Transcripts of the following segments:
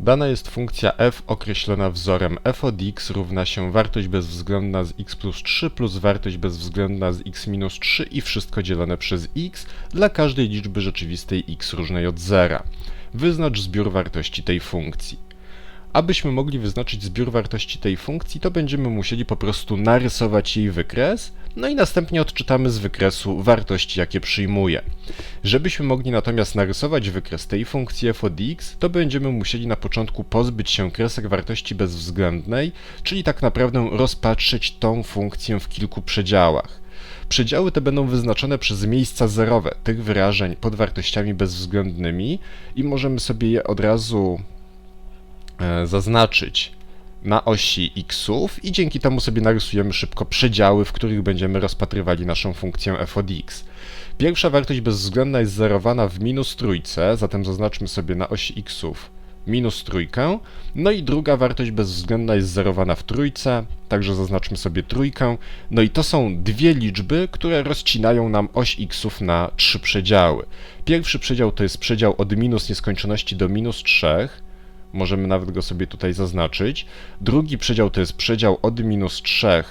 Dana jest funkcja f określona wzorem f od x równa się wartość bezwzględna z x plus 3 plus wartość bezwzględna z x minus 3 i wszystko dzielone przez x dla każdej liczby rzeczywistej x różnej od zera. Wyznacz zbiór wartości tej funkcji. Abyśmy mogli wyznaczyć zbiór wartości tej funkcji, to będziemy musieli po prostu narysować jej wykres, no i następnie odczytamy z wykresu wartości, jakie przyjmuje. Żebyśmy mogli natomiast narysować wykres tej funkcji f od x, to będziemy musieli na początku pozbyć się kresek wartości bezwzględnej, czyli tak naprawdę rozpatrzeć tą funkcję w kilku przedziałach. Przedziały te będą wyznaczone przez miejsca zerowe tych wyrażeń pod wartościami bezwzględnymi i możemy sobie je od razu zaznaczyć na osi xów i dzięki temu sobie narysujemy szybko przedziały, w których będziemy rozpatrywali naszą funkcję f od x. Pierwsza wartość bezwzględna jest zerowana w minus trójce, zatem zaznaczmy sobie na osi xów minus trójkę. No i druga wartość bezwzględna jest zerowana w trójce, także zaznaczmy sobie trójkę. No i to są dwie liczby, które rozcinają nam oś xów na trzy przedziały. Pierwszy przedział to jest przedział od minus nieskończoności do minus 3, możemy nawet go sobie tutaj zaznaczyć. Drugi przedział to jest przedział od minus 3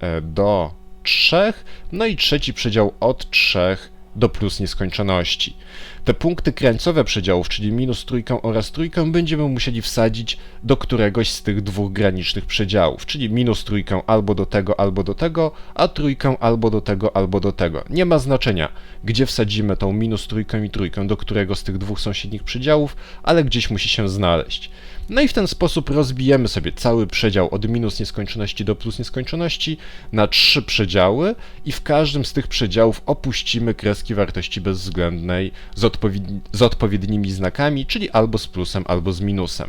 e, do 3, no i trzeci przedział od 3 do plus nieskończoności. Te punkty krańcowe przedziałów, czyli minus trójkę oraz trójkę, będziemy musieli wsadzić do któregoś z tych dwóch granicznych przedziałów, czyli minus trójkę albo do tego, albo do tego, a trójkę albo do tego, albo do tego. Nie ma znaczenia, gdzie wsadzimy tą minus trójkę i trójkę, do którego z tych dwóch sąsiednich przedziałów, ale gdzieś musi się znaleźć. No i w ten sposób rozbijemy sobie cały przedział od minus nieskończoności do plus nieskończoności na trzy przedziały i w każdym z tych przedziałów opuścimy kreski wartości bezwzględnej z, odpowiedni z odpowiednimi znakami, czyli albo z plusem, albo z minusem.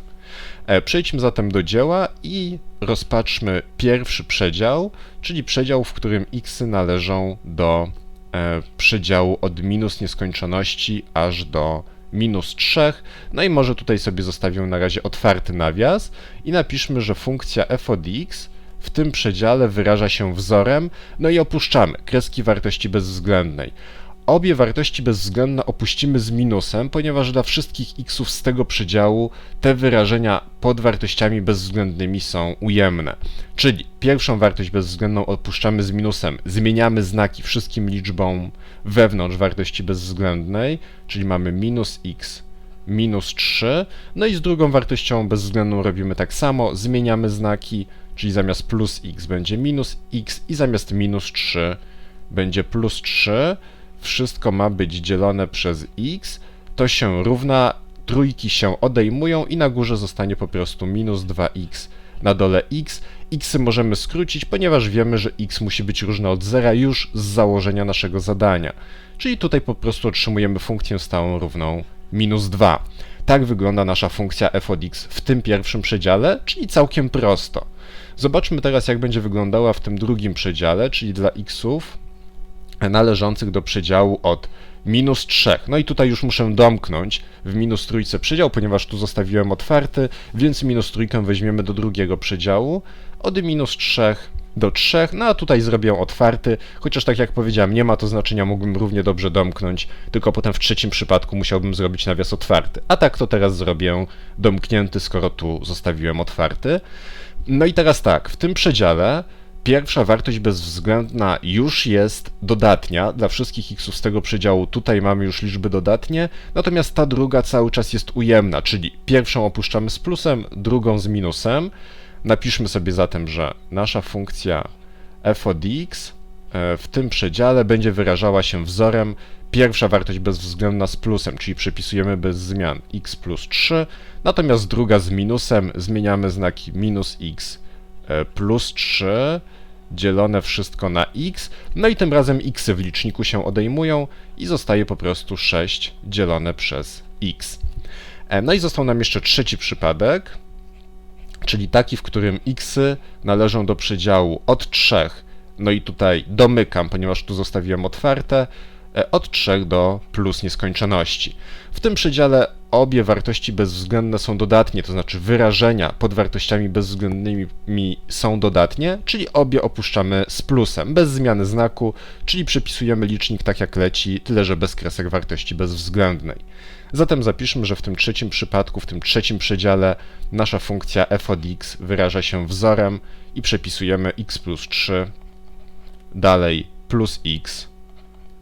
E, Przejdźmy zatem do dzieła i rozpatrzmy pierwszy przedział, czyli przedział, w którym x należą do e, przedziału od minus nieskończoności aż do minus 3. No i może tutaj sobie zostawię na razie otwarty nawias i napiszmy, że funkcja f od x w tym przedziale wyraża się wzorem, no i opuszczamy kreski wartości bezwzględnej. Obie wartości bezwzględne opuścimy z minusem, ponieważ dla wszystkich xów z tego przedziału te wyrażenia pod wartościami bezwzględnymi są ujemne. Czyli pierwszą wartość bezwzględną opuszczamy z minusem, zmieniamy znaki wszystkim liczbom wewnątrz wartości bezwzględnej, czyli mamy minus x minus 3, no i z drugą wartością bezwzględną robimy tak samo, zmieniamy znaki, czyli zamiast plus x będzie minus x i zamiast minus 3 będzie plus 3, wszystko ma być dzielone przez x, to się równa, trójki się odejmują i na górze zostanie po prostu minus 2x, na dole x. x możemy skrócić, ponieważ wiemy, że x musi być różne od zera już z założenia naszego zadania. Czyli tutaj po prostu otrzymujemy funkcję stałą równą minus 2. Tak wygląda nasza funkcja f od x w tym pierwszym przedziale, czyli całkiem prosto. Zobaczmy teraz, jak będzie wyglądała w tym drugim przedziale, czyli dla xów należących do przedziału od minus 3. No i tutaj już muszę domknąć w minus trójce przedział, ponieważ tu zostawiłem otwarty, więc minus trójkę weźmiemy do drugiego przedziału od minus 3 do 3, no a tutaj zrobię otwarty, chociaż tak jak powiedziałem, nie ma to znaczenia, mógłbym równie dobrze domknąć, tylko potem w trzecim przypadku musiałbym zrobić nawias otwarty. A tak to teraz zrobię domknięty, skoro tu zostawiłem otwarty. No i teraz tak, w tym przedziale pierwsza wartość bezwzględna już jest dodatnia dla wszystkich xów z tego przedziału. Tutaj mamy już liczby dodatnie, natomiast ta druga cały czas jest ujemna, czyli pierwszą opuszczamy z plusem, drugą z minusem. Napiszmy sobie zatem, że nasza funkcja f od x e, w tym przedziale będzie wyrażała się wzorem pierwsza wartość bezwzględna z plusem, czyli przepisujemy bez zmian x plus 3, natomiast druga z minusem, zmieniamy znaki minus x plus 3, dzielone wszystko na x, no i tym razem x w liczniku się odejmują i zostaje po prostu 6 dzielone przez x. E, No i został nam jeszcze trzeci przypadek, czyli taki, w którym xy należą do przedziału od 3, no i tutaj domykam, ponieważ tu zostawiłem otwarte, e, od 3 do plus nieskończoności. W tym przedziale obie wartości bezwzględne są dodatnie, to znaczy wyrażenia pod wartościami bezwzględnymi są dodatnie, czyli obie opuszczamy z plusem, bez zmiany znaku, czyli przepisujemy licznik tak jak leci, tyle że bez kresek wartości bezwzględnej. Zatem zapiszmy, że w tym trzecim przypadku, w tym trzecim przedziale nasza funkcja f od x wyraża się wzorem i przepisujemy x plus 3, dalej plus x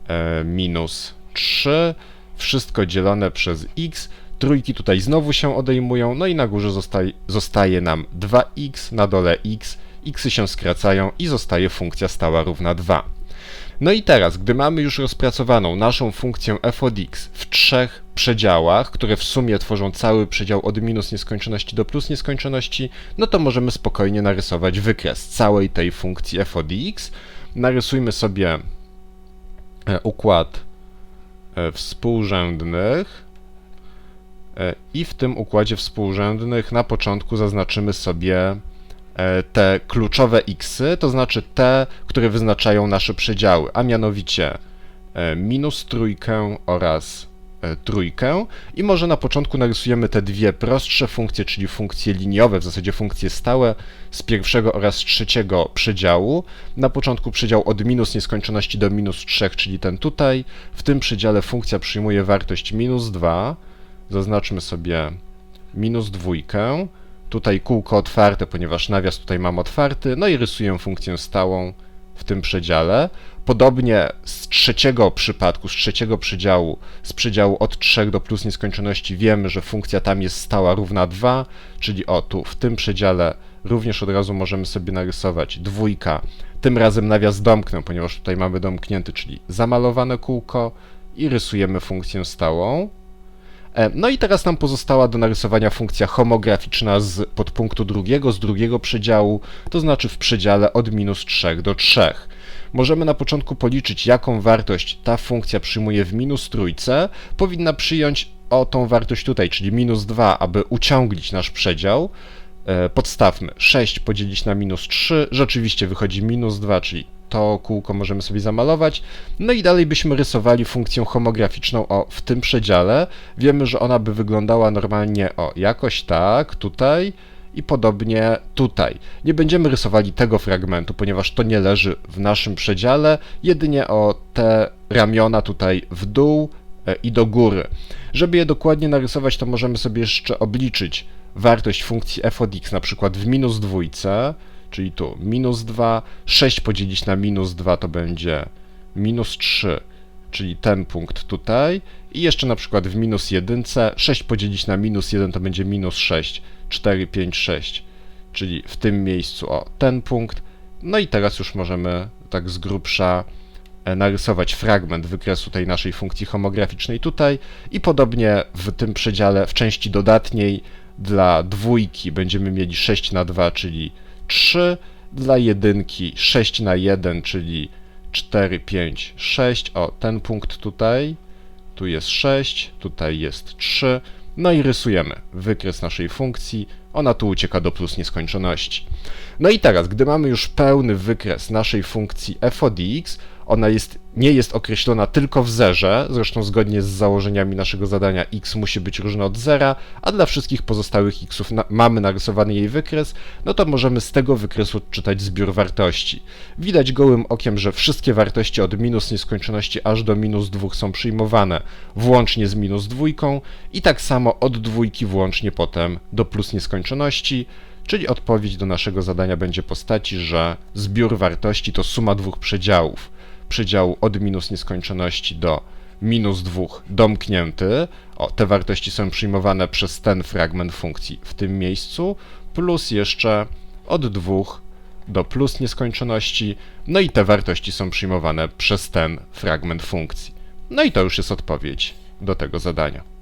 e, minus 3, wszystko dzielone przez x, trójki tutaj znowu się odejmują, no i na górze zostaje, zostaje nam 2x, na dole x, xy się skracają i zostaje funkcja stała równa 2. No i teraz, gdy mamy już rozpracowaną naszą funkcję f od x w trzech przedziałach, które w sumie tworzą cały przedział od minus nieskończoności do plus nieskończoności, no to możemy spokojnie narysować wykres całej tej funkcji f od x. Narysujmy sobie e, układ współrzędnych e, i w tym układzie współrzędnych na początku zaznaczymy sobie e, te kluczowe xy, to znaczy te, które wyznaczają nasze przedziały, a mianowicie e, minus trójkę oraz e, trójkę i może na początku narysujemy te dwie prostsze funkcje, czyli funkcje liniowe, w zasadzie funkcje stałe z pierwszego oraz trzeciego przedziału. Na początku przedział od minus nieskończoności do minus 3, czyli ten tutaj. W tym przedziale funkcja przyjmuje wartość minus 2. Zaznaczmy sobie minus dwójkę. Tutaj kółko otwarte, ponieważ nawias tutaj mam otwarty. No i rysuję funkcję stałą w tym przedziale. Podobnie z trzeciego przypadku, z trzeciego przedziału, z przedziału od 3 do plus nieskończoności wiemy, że funkcja tam jest stała równa 2, czyli o tu w tym przedziale również od razu możemy sobie narysować dwójka. Tym razem nawias domknę, ponieważ tutaj mamy domknięty, czyli zamalowane kółko i rysujemy funkcję stałą. E, No i teraz nam pozostała do narysowania funkcja homograficzna z podpunktu drugiego, z drugiego przedziału, to znaczy w przedziale od minus 3 do 3. Możemy na początku policzyć, jaką wartość ta funkcja przyjmuje w minus trójce. Powinna przyjąć o tą wartość tutaj, czyli minus 2, aby uciąglić nasz przedział. E, Podstawmy 6 podzielić na minus 3, rzeczywiście wychodzi minus 2, czyli to kółko możemy sobie zamalować. No i dalej byśmy rysowali funkcję homograficzną o w tym przedziale. Wiemy, że ona by wyglądała normalnie o jakoś tak, tutaj i podobnie tutaj. Nie będziemy rysowali tego fragmentu, ponieważ to nie leży w naszym przedziale, jedynie o te ramiona tutaj w dół e, i do góry. Żeby je dokładnie narysować, to możemy sobie jeszcze obliczyć wartość funkcji f od x, na przykład w minus dwójce, czyli tu minus 2, 6 podzielić na minus 2 to będzie minus 3, czyli ten punkt tutaj. I jeszcze na przykład w minus 1, 6 podzielić na minus 1 to będzie minus 6, 4, 5, 6, czyli w tym miejscu o ten punkt. No i teraz już możemy tak z grubsza e, narysować fragment wykresu tej naszej funkcji homograficznej tutaj. I podobnie w tym przedziale w części dodatniej dla dwójki będziemy mieli 6 na 2, czyli 3, dla jedynki 6 na 1, czyli 4, 5, 6. O, ten punkt tutaj, tu jest 6, tutaj jest 3. No i rysujemy wykres naszej funkcji. Ona tu ucieka do plus nieskończoności. No i teraz, gdy mamy już pełny wykres naszej funkcji f od x, ona jest, nie jest określona tylko w zerze, zresztą zgodnie z założeniami naszego zadania x musi być różne od zera, a dla wszystkich pozostałych xów na, mamy narysowany jej wykres, no to możemy z tego wykresu odczytać zbiór wartości. Widać gołym okiem, że wszystkie wartości od minus nieskończoności aż do minus 2 są przyjmowane włącznie z minus dwójką i tak samo od dwójki włącznie potem do plus nieskończoności, czyli odpowiedź do naszego zadania będzie postaci, że zbiór wartości to suma dwóch przedziałów. Przedziału od minus nieskończoności do minus 2 domknięty. O, te wartości są przyjmowane przez ten fragment funkcji w tym miejscu, plus jeszcze od 2 do plus nieskończoności, no i te wartości są przyjmowane przez ten fragment funkcji. No i to już jest odpowiedź do tego zadania.